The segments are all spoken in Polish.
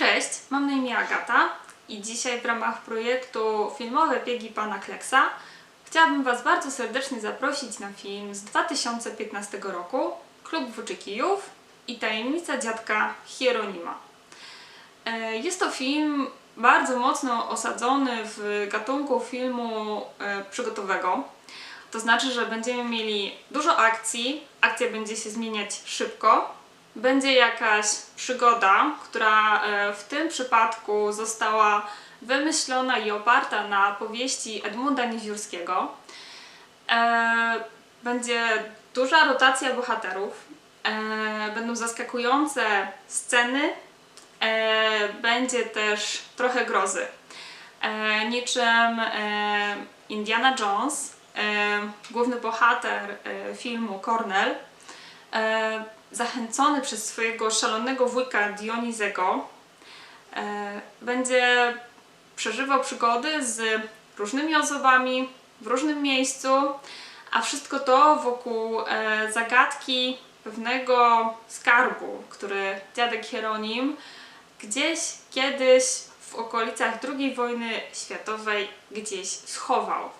Cześć, mam na imię Agata i dzisiaj w ramach projektu Filmowe Biegi Pana Kleksa chciałabym Was bardzo serdecznie zaprosić na film z 2015 roku Klub Włóczykijów i Tajemnica Dziadka Hieronima. E, Jest to film bardzo mocno osadzony w gatunku filmu e, przygotowego. To znaczy, że będziemy mieli dużo akcji, akcja będzie się zmieniać szybko, będzie jakaś przygoda, która e, w tym przypadku została wymyślona i oparta na powieści Edmunda Nieziórskiego. E, Będzie duża rotacja bohaterów, e, będą zaskakujące sceny, będzie też trochę grozy. Niczym Indiana Jones, główny bohater filmu Cornell, zachęcony przez swojego szalonego wujka Dionizego, e, będzie przeżywał przygody z różnymi osobami w różnym miejscu, a wszystko to wokół e, zagadki pewnego skarbu, który dziadek Hieronim gdzieś kiedyś w okolicach II wojny światowej gdzieś schował.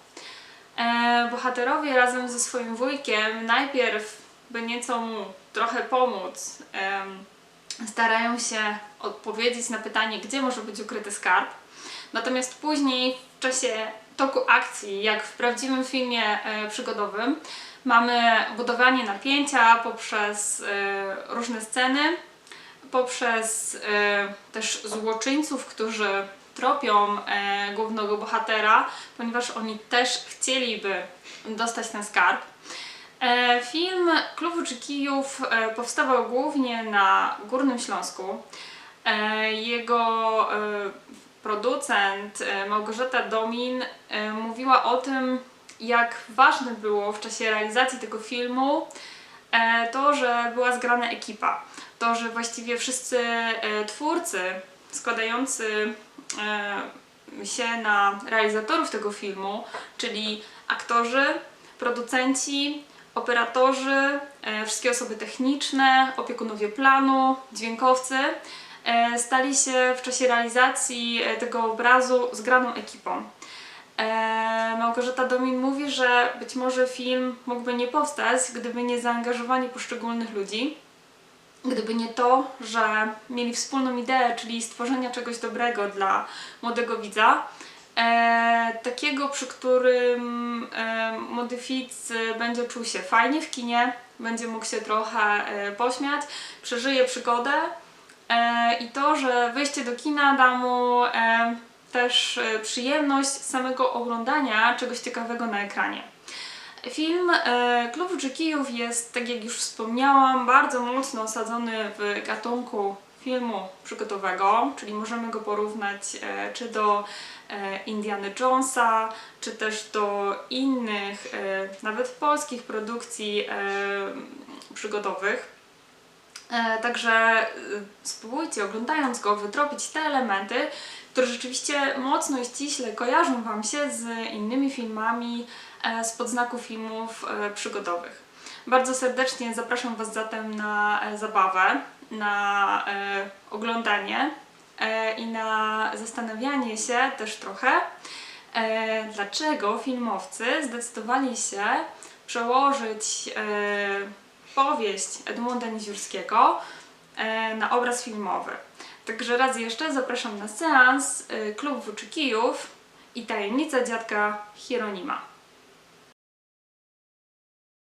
E, bohaterowie razem ze swoim wujkiem najpierw, by nieco mu trochę pomóc, starają się odpowiedzieć na pytanie, gdzie może być ukryty skarb. Natomiast później, w czasie toku akcji, jak w prawdziwym filmie e, przygodowym, mamy budowanie napięcia poprzez e, różne sceny, poprzez e, też złoczyńców, którzy tropią głównego bohatera, ponieważ oni też chcieliby dostać ten skarb. E, film Klub e, powstawał głównie na Górnym Śląsku. E, jego producent Małgorzata Domin mówiła o tym, jak ważne było w czasie realizacji tego filmu to, że była zgrana ekipa. To, że właściwie wszyscy twórcy składający się na realizatorów tego filmu, czyli aktorzy, producenci, operatorzy, e, wszystkie osoby techniczne, opiekunowie planu, dźwiękowcy, e, stali się w czasie realizacji e, tego obrazu zgraną ekipą. Małgorzata Domin mówi, że być może film mógłby nie powstać, gdyby nie zaangażowanie poszczególnych ludzi, gdyby nie to, że mieli wspólną ideę, czyli stworzenia czegoś dobrego dla młodego widza. E, takiego, przy którym e, młody widz e, będzie czuł się fajnie w kinie, będzie mógł się trochę e, pośmiać, przeżyje przygodę e, i to, że wyjście do kina da mu e, też e, przyjemność samego oglądania czegoś ciekawego na ekranie. Film e, Klub Włóczykijów jest, tak jak już wspomniałam, bardzo mocno osadzony w gatunku filmu przygotowego, czyli możemy go porównać e, czy do e, Indiana Jonesa, czy też do innych, e, nawet polskich produkcji przygodowych. Także spróbujcie oglądając go wytropić te elementy, które rzeczywiście mocno i ściśle kojarzą Wam się z innymi filmami z podznaku filmów przygodowych. Bardzo serdecznie zapraszam Was zatem na zabawę, na e, oglądanie e, i na zastanawianie się też trochę, e, dlaczego filmowcy zdecydowali się przełożyć powieść Edmunda Nieziórskiego e, na obraz filmowy. Także raz jeszcze zapraszam na seans Klub Włóczykijów i Tajemnica Dziadka Hieronima.